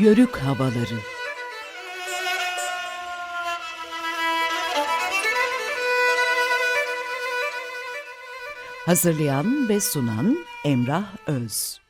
Yörük havaları. Hazırlayan ve sunan Emrah Öz.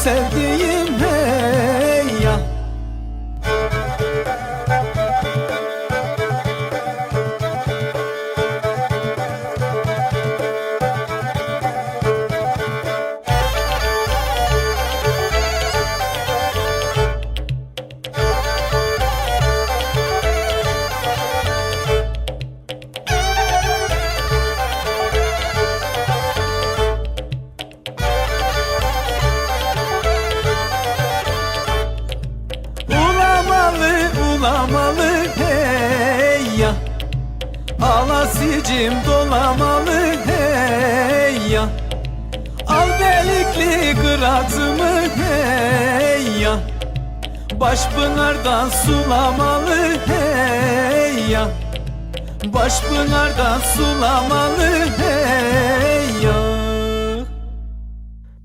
sevdim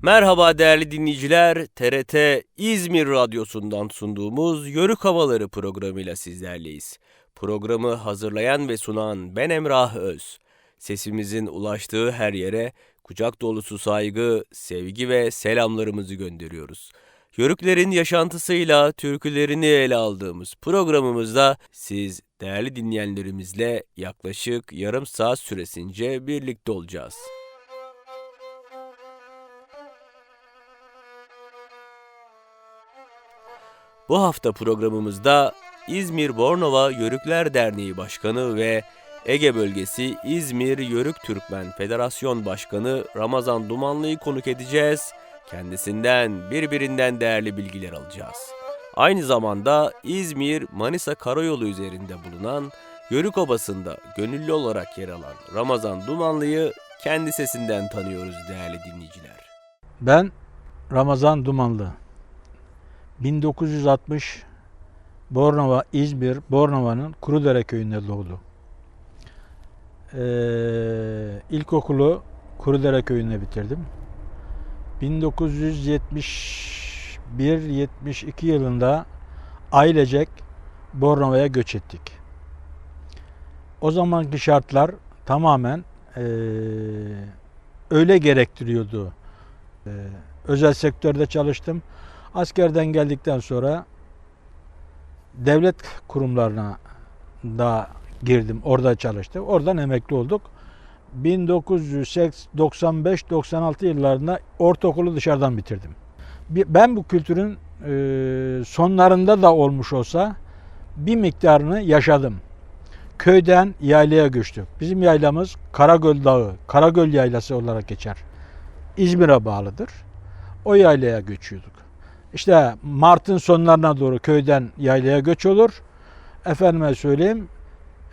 Merhaba değerli dinleyiciler. TRT İzmir Radyosu'ndan sunduğumuz Yörük Havaları programıyla sizlerleyiz. Programı hazırlayan ve sunan ben Emrah Öz. Sesimizin ulaştığı her yere kucak dolusu saygı, sevgi ve selamlarımızı gönderiyoruz. Yörüklerin yaşantısıyla türkülerini ele aldığımız programımızda siz değerli dinleyenlerimizle yaklaşık yarım saat süresince birlikte olacağız. Bu hafta programımızda İzmir Bornova Yörükler Derneği Başkanı ve Ege Bölgesi İzmir Yörük Türkmen Federasyon Başkanı Ramazan Dumanlı'yı konuk edeceğiz. Kendisinden birbirinden değerli bilgiler alacağız. Aynı zamanda İzmir Manisa Karayolu üzerinde bulunan Yörük Obası'nda gönüllü olarak yer alan Ramazan Dumanlı'yı kendi sesinden tanıyoruz değerli dinleyiciler. Ben Ramazan Dumanlı. 1960 Bornova, İzmir, Bornova'nın Kurudere köyünde doğdu. Ee, ilkokulu Kurudere köyünde bitirdim. 1971-72 yılında ailecek Bornova'ya göç ettik. O zamanki şartlar tamamen ee, öyle gerektiriyordu. Ee, özel sektörde çalıştım. Askerden geldikten sonra devlet kurumlarına da girdim. Orada çalıştım. Oradan emekli olduk. 1995-96 yıllarında ortaokulu dışarıdan bitirdim. Ben bu kültürün e, sonlarında da olmuş olsa bir miktarını yaşadım. Köyden yaylaya göçtük. Bizim yaylamız Karagöl Dağı, Karagöl Yaylası olarak geçer. İzmir'e bağlıdır. O yaylaya göçüyorduk. İşte Mart'ın sonlarına doğru köyden yaylaya göç olur. Efendime söyleyeyim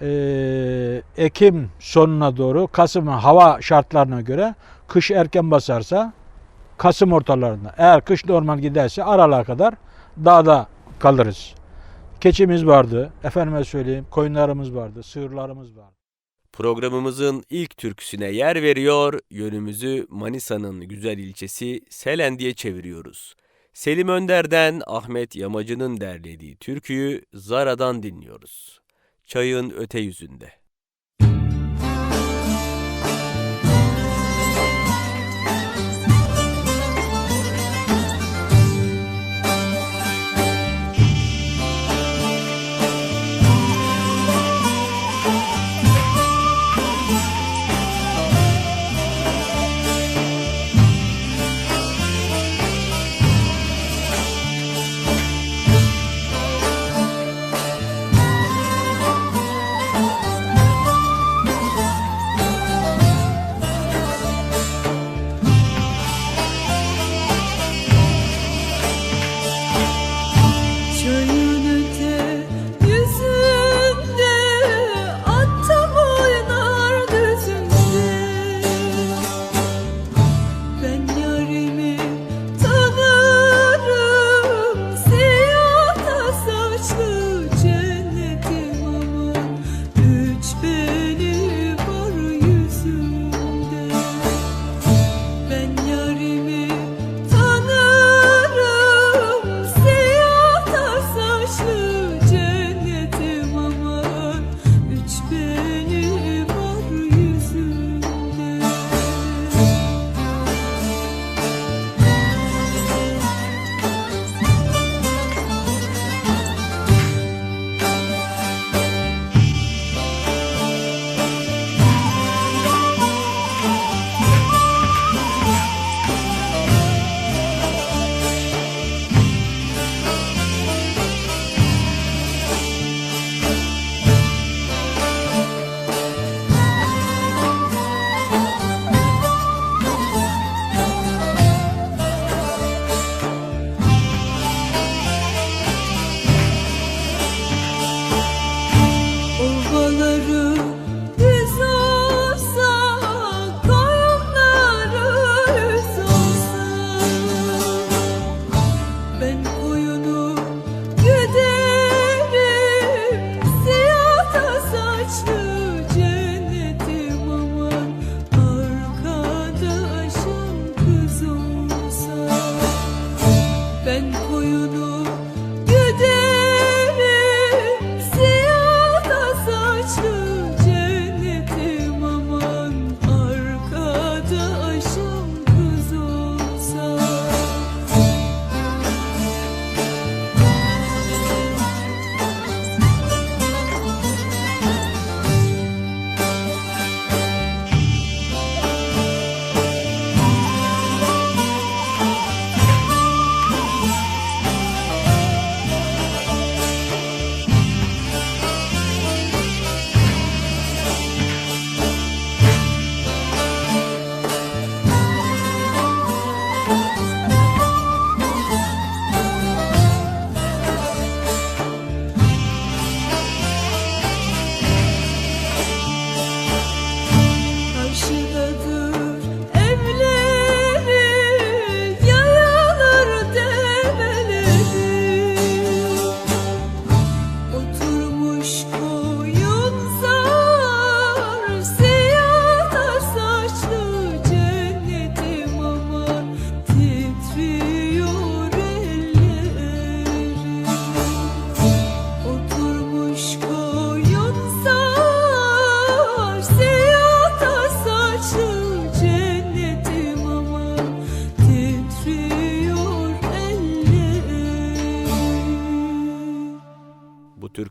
eee, Ekim sonuna doğru Kasım hava şartlarına göre kış erken basarsa Kasım ortalarında. Eğer kış normal giderse Aralık'a kadar dağda kalırız. Keçimiz vardı, efendime söyleyeyim koyunlarımız vardı, sığırlarımız vardı. Programımızın ilk türküsüne yer veriyor, yönümüzü Manisa'nın güzel ilçesi Selendi'ye çeviriyoruz. Selim Önder'den Ahmet Yamacı'nın derlediği türküyü Zara'dan dinliyoruz. Çayın öte yüzünde.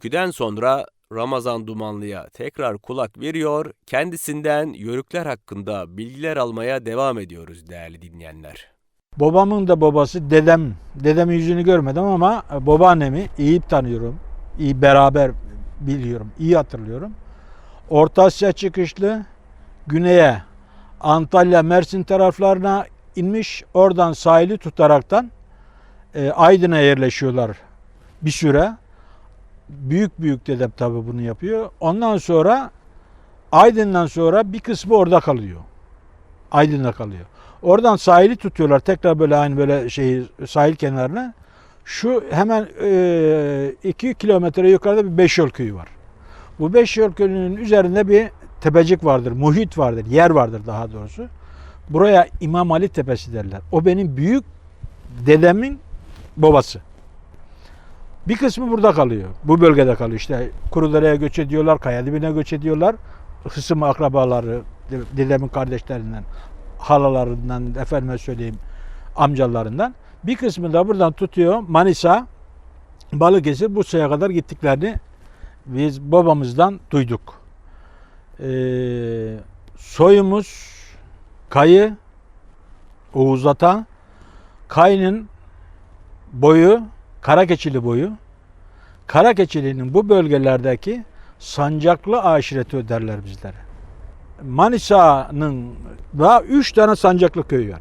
Türküden sonra Ramazan Dumanlı'ya tekrar kulak veriyor, kendisinden yörükler hakkında bilgiler almaya devam ediyoruz değerli dinleyenler. Babamın da babası dedem. Dedemin yüzünü görmedim ama babaannemi iyi tanıyorum. İyi beraber biliyorum. iyi hatırlıyorum. Orta Asya çıkışlı güneye Antalya, Mersin taraflarına inmiş. Oradan sahili tutaraktan e, Aydın'a yerleşiyorlar bir süre. Büyük büyük dedem tabi bunu yapıyor. Ondan sonra Aydın'dan sonra bir kısmı orada kalıyor. Aydın'da kalıyor. Oradan sahili tutuyorlar. Tekrar böyle aynı böyle şey sahil kenarına. Şu hemen 2 kilometre yukarıda bir Beşyol köyü var. Bu Beşyol köyünün üzerinde bir tepecik vardır, muhit vardır, yer vardır daha doğrusu. Buraya İmam Ali Tepesi derler. O benim büyük dedemin babası. Bir kısmı burada kalıyor. Bu bölgede kalıyor. İşte Kurudere'ye göç ediyorlar, Kayadibine göç ediyorlar. Hısım akrabaları, dedemin kardeşlerinden, halalarından, efendime söyleyeyim amcalarından. Bir kısmı da buradan tutuyor Manisa, Balıkesir, Bursa'ya kadar gittiklerini biz babamızdan duyduk. Ee, soyumuz Kayı, Oğuz Ata, Kayı'nın boyu, Karakeçili boyu, Karakeçili'nin bu bölgelerdeki sancaklı aşireti öderler bizlere. Manisa'nın daha üç tane sancaklı köyü var.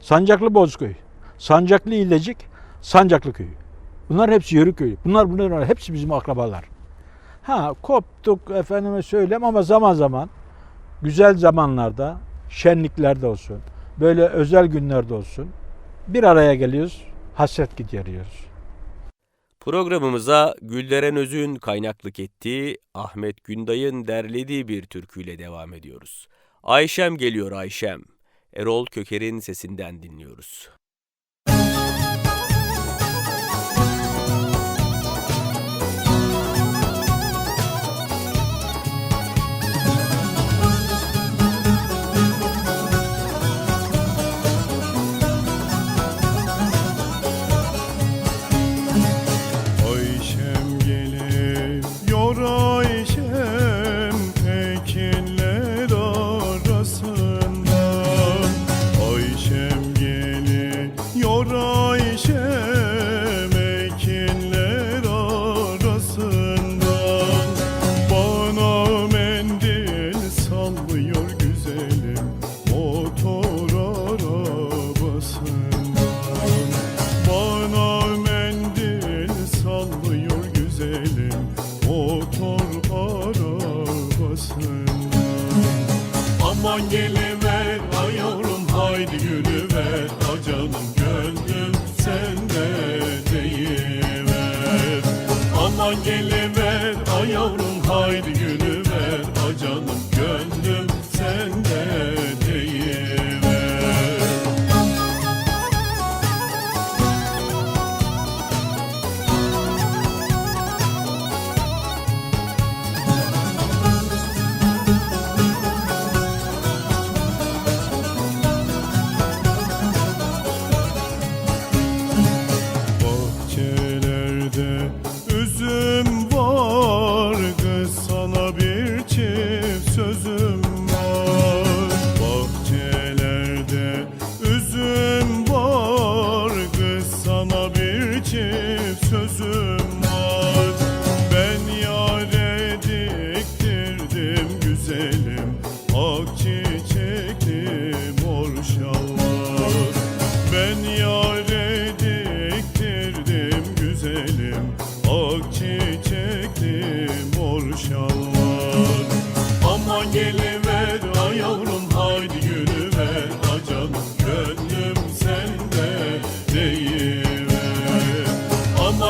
Sancaklı Bozköy, Sancaklı İlecik, Sancaklı Köyü. Bunlar hepsi Yörük köyü. Bunlar bunlar hepsi bizim akrabalar. Ha koptuk efendime söyleyeyim ama zaman zaman güzel zamanlarda, şenliklerde olsun, böyle özel günlerde olsun bir araya geliyoruz, hasret gideriyoruz. Programımıza Gülderen Öz'ün kaynaklık ettiği, Ahmet Günday'ın derlediği bir türküyle devam ediyoruz. Ayşem geliyor Ayşem. Erol Köker'in sesinden dinliyoruz.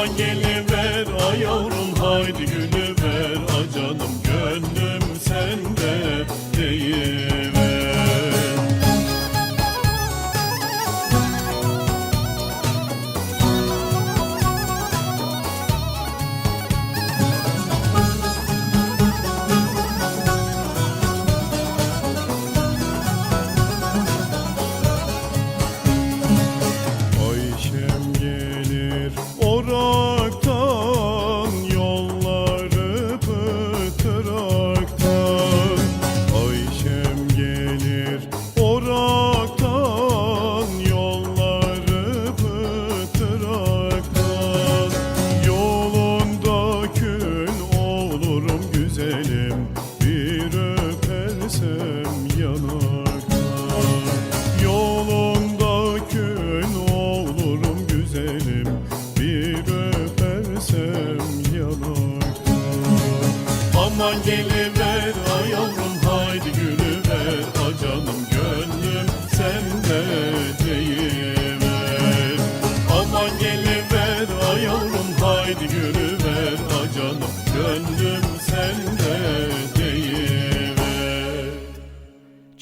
Geliver ay yavrum haydi gülüver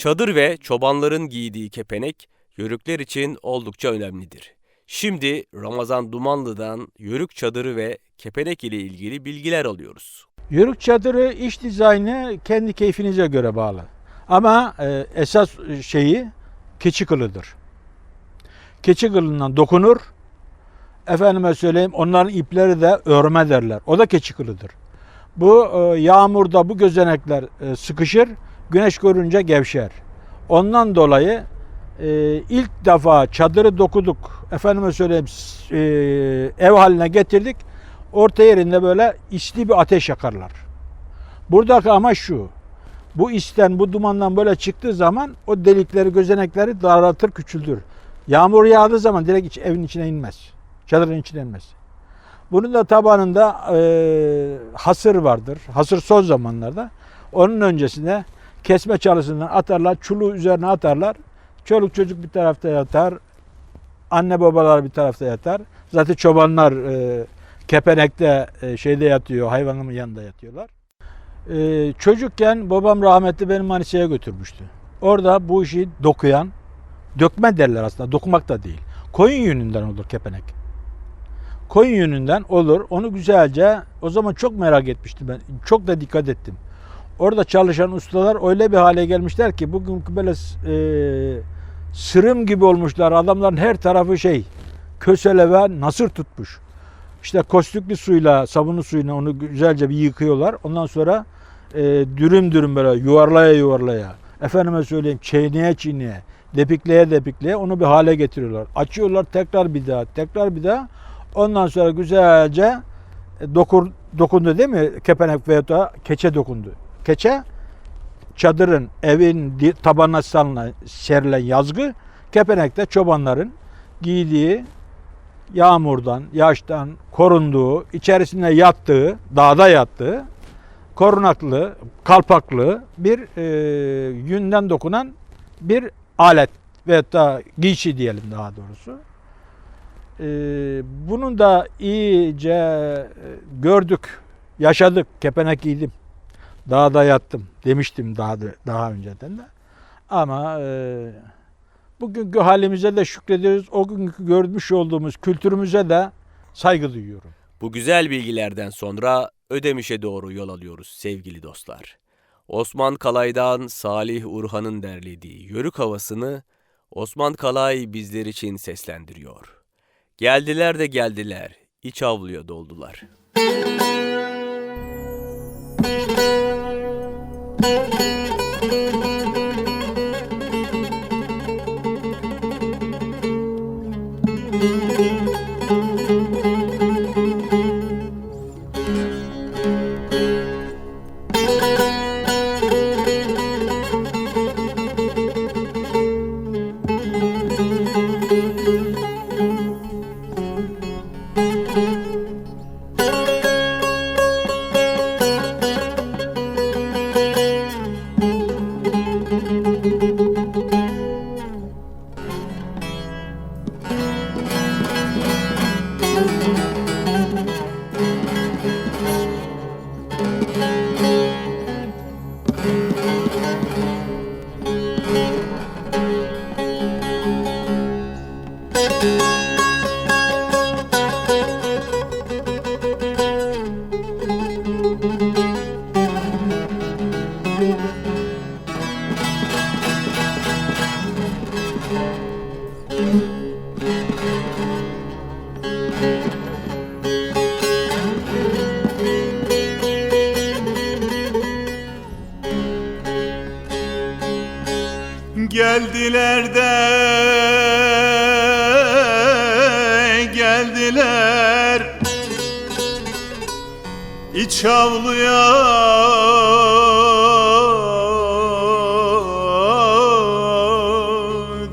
Çadır ve çobanların giydiği kepenek yörükler için oldukça önemlidir. Şimdi Ramazan Dumanlı'dan yörük çadırı ve kepenek ile ilgili bilgiler alıyoruz. Yörük çadırı iç dizaynı kendi keyfinize göre bağlı. Ama e, esas şeyi keçi kılıdır. Keçi kılından dokunur. Efendime söyleyeyim onların ipleri de örme derler. O da keçi kılıdır. Bu e, yağmurda bu gözenekler e, sıkışır. Güneş görünce gevşer. Ondan dolayı e, ilk defa çadırı dokuduk. Efendime söyleyeyim e, ev haline getirdik. Orta yerinde böyle isli bir ateş yakarlar. Buradaki amaç şu. Bu isten, bu dumandan böyle çıktığı zaman o delikleri, gözenekleri daraltır, küçültür. Yağmur yağdığı zaman direkt iç- evin içine inmez. Çadırın içine inmez. Bunun da tabanında e, hasır vardır. Hasır son zamanlarda. Onun öncesinde kesme çalısından atarlar, çuluğu üzerine atarlar. Çoluk çocuk bir tarafta yatar, anne babalar bir tarafta yatar. Zaten çobanlar e, kepenekte e, şeyde yatıyor, hayvanın yanında yatıyorlar. E, çocukken babam rahmetli beni Manisa'ya götürmüştü. Orada bu işi dokuyan, dökme derler aslında, dokumak da değil. Koyun yününden olur kepenek. Koyun yününden olur. Onu güzelce, o zaman çok merak etmiştim ben. Çok da dikkat ettim. Orada çalışan ustalar öyle bir hale gelmişler ki bugünkü böyle e, sırım gibi olmuşlar. Adamların her tarafı şey, kösele ve nasır tutmuş. İşte kostüklü suyla, sabunlu suyla onu güzelce bir yıkıyorlar. Ondan sonra e, dürüm dürüm böyle yuvarlaya yuvarlaya, efendime söyleyeyim çiğneye çiğneye, depikleye depikleye onu bir hale getiriyorlar. Açıyorlar tekrar bir daha, tekrar bir daha. Ondan sonra güzelce e, dokur, dokundu değil mi? Kepenek veyahut da keçe dokundu. Keçe çadırın, evin tabanına salınan, serilen yazgı. Kepenek de çobanların giydiği yağmurdan, yağıştan korunduğu, içerisinde yattığı, dağda yattığı, korunaklı, kalpaklı bir e, yünden dokunan bir alet veyahut da giysi diyelim daha doğrusu. E, bunun da iyice e, gördük, yaşadık, kepenek giydim. Dağda yattım demiştim daha da- daha önceden de. Ama e, bugünkü halimize de şükrediyoruz. O günkü görmüş olduğumuz kültürümüze de saygı duyuyorum. Bu güzel bilgilerden sonra Ödemiş'e doğru yol alıyoruz sevgili dostlar. Osman Kalay'dan Salih Urhan'ın derlediği yörük havasını Osman Kalay bizler için seslendiriyor. Geldiler de geldiler, iç avluya doldular. Müzik Geldiler de geldiler. İç avluya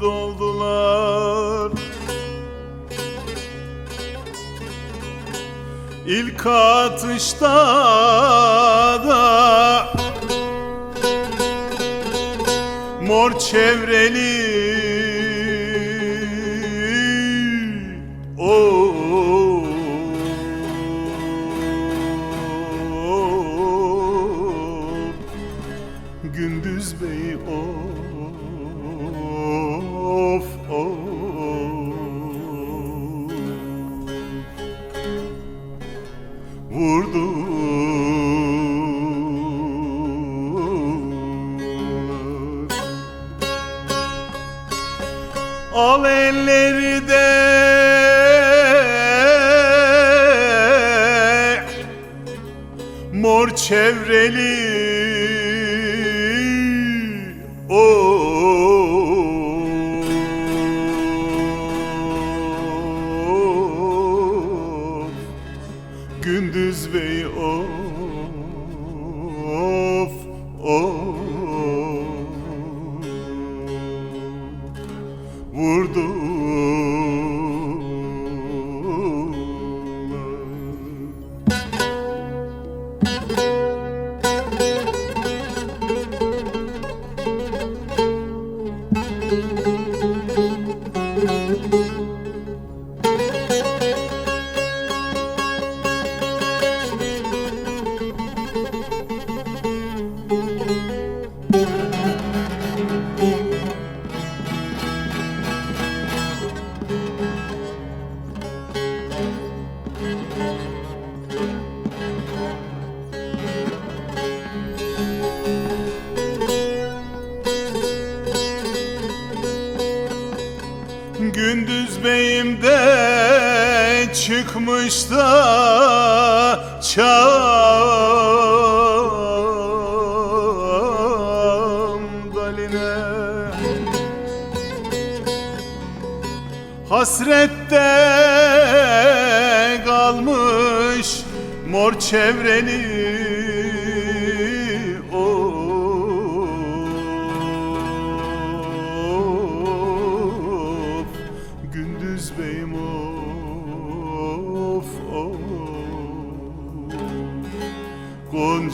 doldular. İlk atışta da mor çevreli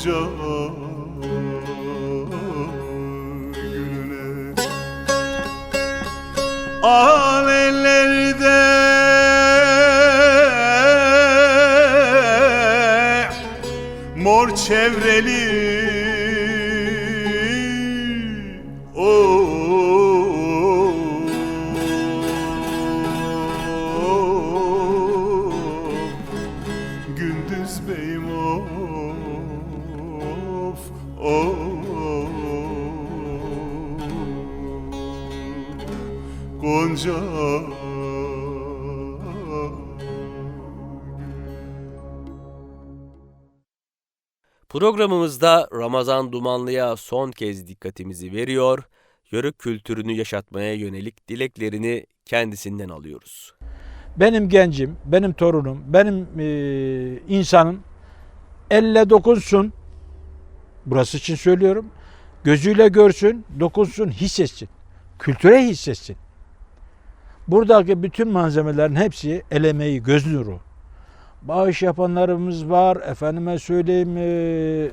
gülüne Al elleri de Mor çevreli Programımızda Ramazan Dumanlı'ya son kez dikkatimizi veriyor, yörük kültürünü yaşatmaya yönelik dileklerini kendisinden alıyoruz. Benim gencim, benim torunum, benim e, insanım elle dokunsun. Burası için söylüyorum. Gözüyle görsün, dokunsun, hissetsin. Kültüre hissetsin. Buradaki bütün malzemelerin hepsi el emeği, göz nuru. Bağış yapanlarımız var. Efendime söyleyeyim e,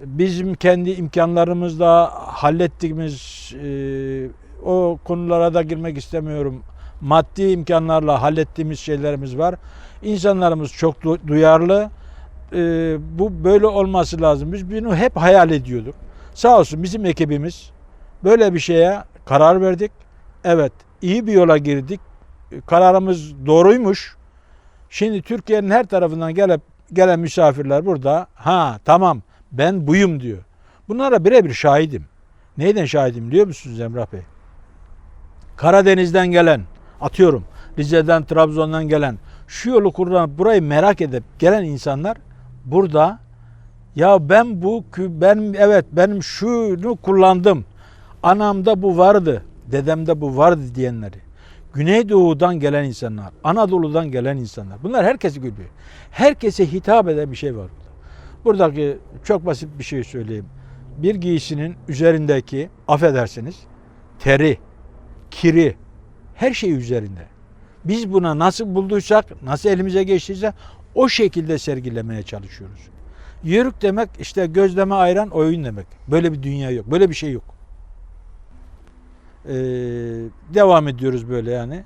bizim kendi imkanlarımızla hallettiğimiz e, o konulara da girmek istemiyorum. Maddi imkanlarla hallettiğimiz şeylerimiz var. İnsanlarımız çok du- duyarlı. E, bu böyle olması lazım. Biz bunu hep hayal ediyorduk. Sağ olsun bizim ekibimiz böyle bir şeye karar verdik. Evet, iyi bir yola girdik. E, Kararımız doğruymuş. Şimdi Türkiye'nin her tarafından gelip gelen misafirler burada. Ha tamam ben buyum diyor. Bunlara birebir şahidim. Neyden şahidim biliyor musunuz Emrah Bey? Karadeniz'den gelen, atıyorum Rize'den, Trabzon'dan gelen, şu yolu kullanıp burayı merak edip gelen insanlar burada ya ben bu benim evet benim şunu kullandım. Anamda bu vardı, dedemde bu vardı diyenleri. Güneydoğu'dan gelen insanlar, Anadolu'dan gelen insanlar. Bunlar herkesi görüyor. Herkese hitap eden bir şey var burada. Buradaki çok basit bir şey söyleyeyim. Bir giysinin üzerindeki affedersiniz teri, kiri her şey üzerinde. Biz buna nasıl bulduysak, nasıl elimize geçtiyse o şekilde sergilemeye çalışıyoruz. Yörük demek işte gözleme ayran oyun demek. Böyle bir dünya yok. Böyle bir şey yok. Ee, devam ediyoruz böyle yani.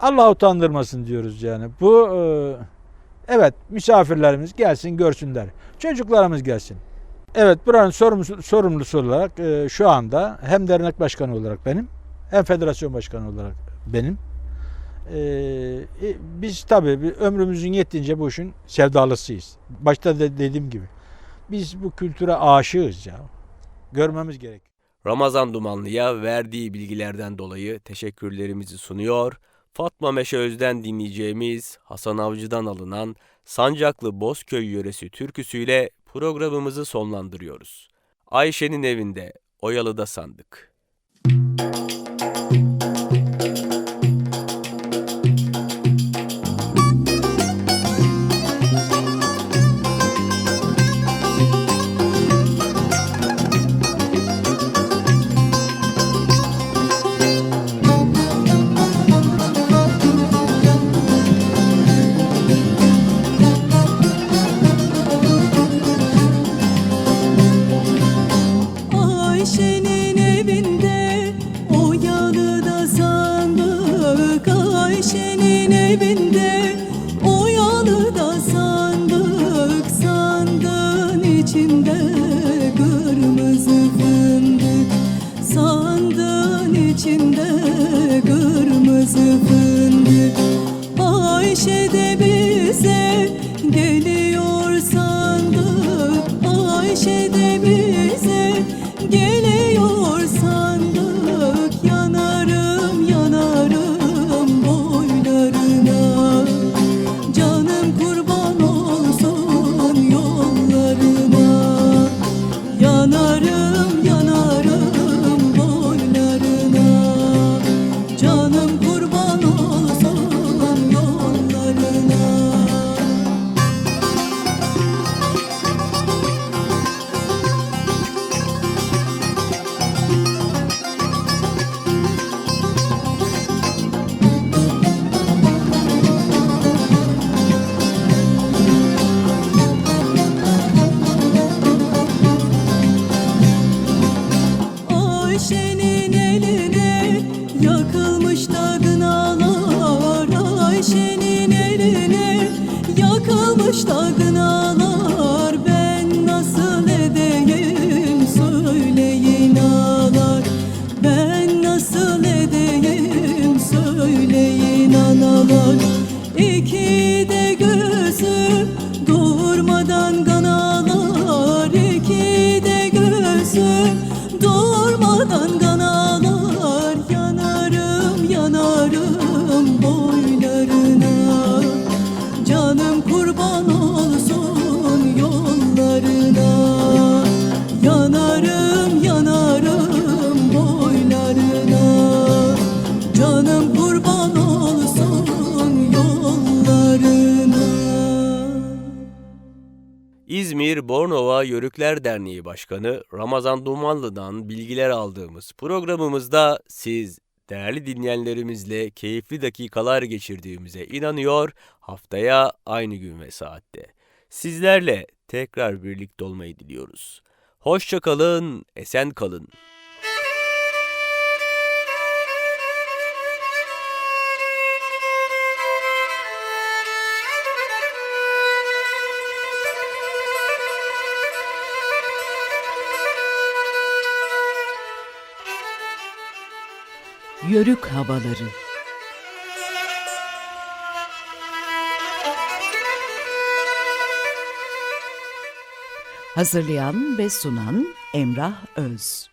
Allah utandırmasın diyoruz yani. Bu e, evet misafirlerimiz gelsin görsünler. Çocuklarımız gelsin. Evet buranın sorumlusu, sorumlusu olarak e, şu anda hem dernek başkanı olarak benim hem federasyon başkanı olarak benim. E, e, biz tabii ömrümüzün yettiğince bu işin sevdalısıyız. Başta da dediğim gibi. Biz bu kültüre aşığız ya. Görmemiz gerek. Ramazan Dumanlı'ya verdiği bilgilerden dolayı teşekkürlerimizi sunuyor. Fatma Meşe Öz'den dinleyeceğimiz Hasan Avcı'dan alınan Sancaklı Bozköy yöresi türküsüyle programımızı sonlandırıyoruz. Ayşe'nin evinde Oyalı'da sandık. İzmir Bornova Yörükler Derneği Başkanı Ramazan Dumanlı'dan bilgiler aldığımız programımızda siz değerli dinleyenlerimizle keyifli dakikalar geçirdiğimize inanıyor. Haftaya aynı gün ve saatte sizlerle tekrar birlikte olmayı diliyoruz. Hoşça kalın, esen kalın. Yörük havaları. Hazırlayan ve sunan Emrah Öz.